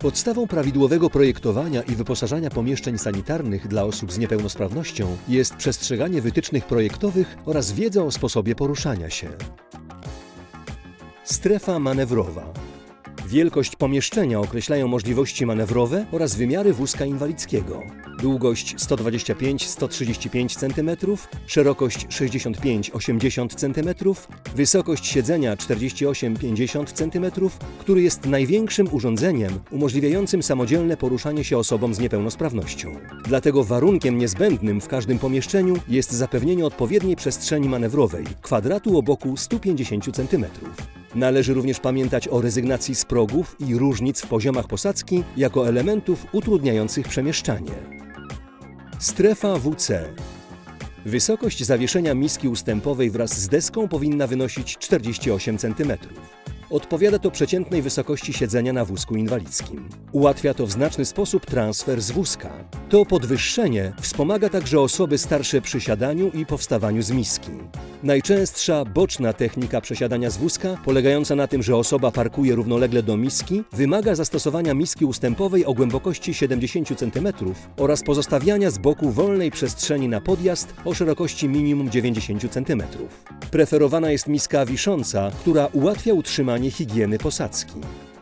Podstawą prawidłowego projektowania i wyposażania pomieszczeń sanitarnych dla osób z niepełnosprawnością jest przestrzeganie wytycznych projektowych oraz wiedza o sposobie poruszania się. Strefa manewrowa. Wielkość pomieszczenia określają możliwości manewrowe oraz wymiary wózka inwalidzkiego. Długość 125-135 cm, szerokość 65-80 cm, wysokość siedzenia 48-50 cm, który jest największym urządzeniem umożliwiającym samodzielne poruszanie się osobom z niepełnosprawnością. Dlatego warunkiem niezbędnym w każdym pomieszczeniu jest zapewnienie odpowiedniej przestrzeni manewrowej, kwadratu o boku 150 cm. Należy również pamiętać o rezygnacji z progów i różnic w poziomach posadzki jako elementów utrudniających przemieszczanie. Strefa WC Wysokość zawieszenia miski ustępowej wraz z deską powinna wynosić 48 cm. Odpowiada to przeciętnej wysokości siedzenia na wózku inwalidzkim. Ułatwia to w znaczny sposób transfer z wózka. To podwyższenie wspomaga także osoby starsze przy siadaniu i powstawaniu z miski. Najczęstsza boczna technika przesiadania z wózka, polegająca na tym, że osoba parkuje równolegle do miski, wymaga zastosowania miski ustępowej o głębokości 70 cm oraz pozostawiania z boku wolnej przestrzeni na podjazd o szerokości minimum 90 cm. Preferowana jest miska wisząca, która ułatwia utrzymanie higieny posadzki.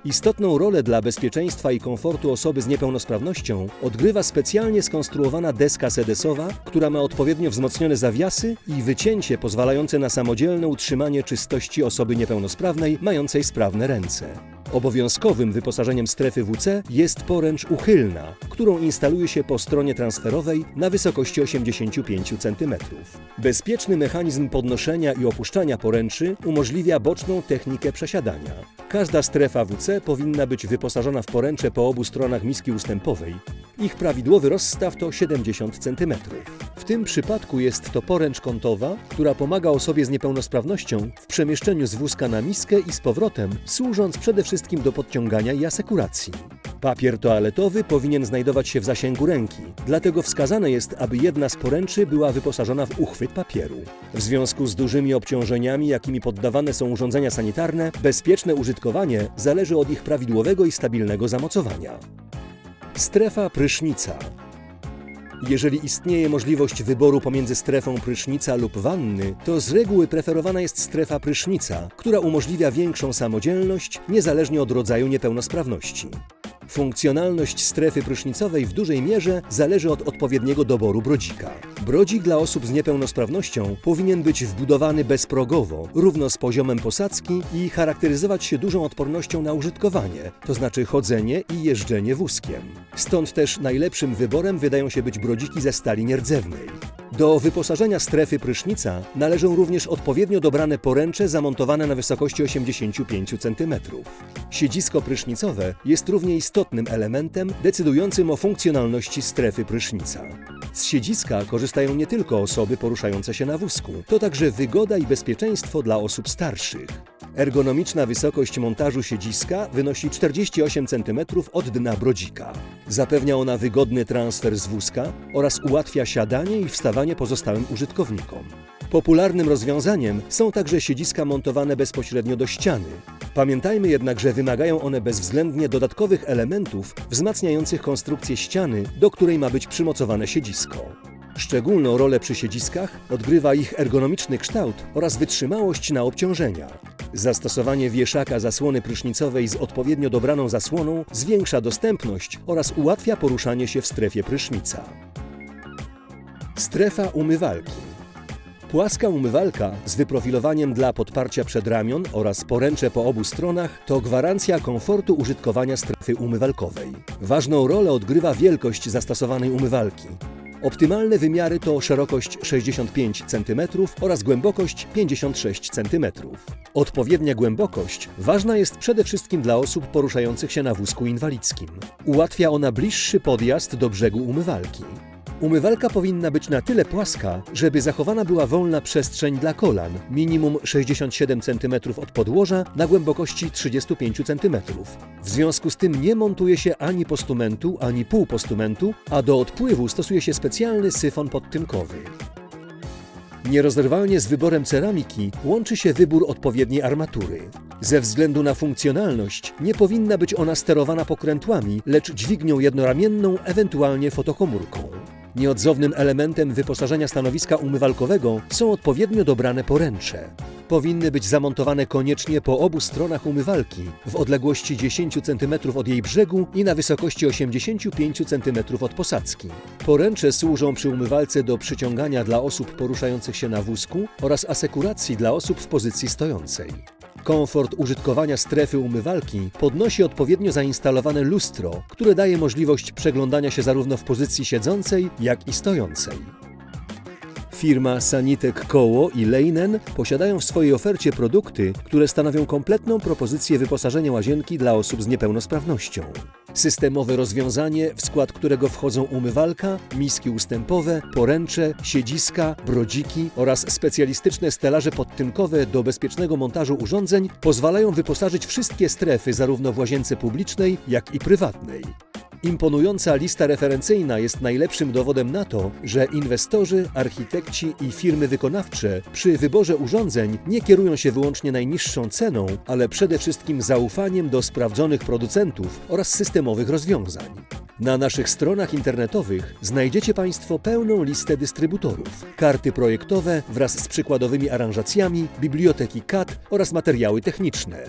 Istotną rolę dla bezpieczeństwa i komfortu osoby z niepełnosprawnością odgrywa specjalnie skonstruowana deska sedesowa, która ma odpowiednio wzmocnione zawiasy i wycięcie pozwalające na samodzielne utrzymanie czystości osoby niepełnosprawnej mającej sprawne ręce. Obowiązkowym wyposażeniem strefy WC jest poręcz uchylna, którą instaluje się po stronie transferowej na wysokości 85 cm. Bezpieczny mechanizm podnoszenia i opuszczania poręczy umożliwia boczną technikę przesiadania. Każda strefa WC powinna być wyposażona w poręcze po obu stronach miski ustępowej. Ich prawidłowy rozstaw to 70 cm. W tym przypadku jest to poręcz kątowa, która pomaga osobie z niepełnosprawnością w przemieszczeniu z wózka na miskę i z powrotem, służąc przede wszystkim do podciągania i asekuracji. Papier toaletowy powinien znajdować się w zasięgu ręki, dlatego wskazane jest, aby jedna z poręczy była wyposażona w uchwyt papieru. W związku z dużymi obciążeniami, jakimi poddawane są urządzenia sanitarne, bezpieczne użytkowanie zależy od ich prawidłowego i stabilnego zamocowania. Strefa prysznica. Jeżeli istnieje możliwość wyboru pomiędzy strefą prysznica lub wanny, to z reguły preferowana jest strefa prysznica, która umożliwia większą samodzielność niezależnie od rodzaju niepełnosprawności. Funkcjonalność strefy prysznicowej w dużej mierze zależy od odpowiedniego doboru brodzika. Brodzik dla osób z niepełnosprawnością powinien być wbudowany bezprogowo, równo z poziomem posadzki i charakteryzować się dużą odpornością na użytkowanie, to znaczy chodzenie i jeżdżenie wózkiem. Stąd też najlepszym wyborem wydają się być brodziki ze stali nierdzewnej. Do wyposażenia strefy prysznica należą również odpowiednio dobrane poręcze zamontowane na wysokości 85 cm. Siedzisko prysznicowe jest równie istotnym elementem decydującym o funkcjonalności strefy prysznica. Z siedziska korzystają nie tylko osoby poruszające się na wózku, to także wygoda i bezpieczeństwo dla osób starszych. Ergonomiczna wysokość montażu siedziska wynosi 48 cm od dna brodzika. Zapewnia ona wygodny transfer z wózka oraz ułatwia siadanie i wstawanie pozostałym użytkownikom. Popularnym rozwiązaniem są także siedziska montowane bezpośrednio do ściany. Pamiętajmy jednak, że wymagają one bezwzględnie dodatkowych elementów wzmacniających konstrukcję ściany, do której ma być przymocowane siedzisko. Szczególną rolę przy siedziskach odgrywa ich ergonomiczny kształt oraz wytrzymałość na obciążenia. Zastosowanie wieszaka zasłony prysznicowej z odpowiednio dobraną zasłoną zwiększa dostępność oraz ułatwia poruszanie się w strefie prysznica. Strefa umywalki. Płaska umywalka z wyprofilowaniem dla podparcia przedramion oraz poręcze po obu stronach to gwarancja komfortu użytkowania strefy umywalkowej. Ważną rolę odgrywa wielkość zastosowanej umywalki. Optymalne wymiary to szerokość 65 cm oraz głębokość 56 cm. Odpowiednia głębokość ważna jest przede wszystkim dla osób poruszających się na wózku inwalidzkim. Ułatwia ona bliższy podjazd do brzegu umywalki. Umywalka powinna być na tyle płaska, żeby zachowana była wolna przestrzeń dla kolan, minimum 67 cm od podłoża na głębokości 35 cm. W związku z tym nie montuje się ani postumentu, ani półpostumentu, a do odpływu stosuje się specjalny syfon podtynkowy. Nierozerwalnie z wyborem ceramiki łączy się wybór odpowiedniej armatury. Ze względu na funkcjonalność nie powinna być ona sterowana pokrętłami, lecz dźwignią jednoramienną, ewentualnie fotokomórką. Nieodzownym elementem wyposażenia stanowiska umywalkowego są odpowiednio dobrane poręcze. Powinny być zamontowane koniecznie po obu stronach umywalki w odległości 10 cm od jej brzegu i na wysokości 85 cm od posadzki. Poręcze służą przy umywalce do przyciągania dla osób poruszających się na wózku oraz asekuracji dla osób w pozycji stojącej. Komfort użytkowania strefy umywalki podnosi odpowiednio zainstalowane lustro, które daje możliwość przeglądania się zarówno w pozycji siedzącej, jak i stojącej. Firma Sanitek Koło i Leinen posiadają w swojej ofercie produkty, które stanowią kompletną propozycję wyposażenia łazienki dla osób z niepełnosprawnością. Systemowe rozwiązanie, w skład którego wchodzą umywalka, miski ustępowe, poręcze, siedziska, brodziki oraz specjalistyczne stelaże podtynkowe do bezpiecznego montażu urządzeń pozwalają wyposażyć wszystkie strefy zarówno w łazience publicznej, jak i prywatnej. Imponująca lista referencyjna jest najlepszym dowodem na to, że inwestorzy, architekci i firmy wykonawcze przy wyborze urządzeń nie kierują się wyłącznie najniższą ceną, ale przede wszystkim zaufaniem do sprawdzonych producentów oraz systemowych rozwiązań. Na naszych stronach internetowych znajdziecie Państwo pełną listę dystrybutorów, karty projektowe wraz z przykładowymi aranżacjami, biblioteki CAD oraz materiały techniczne.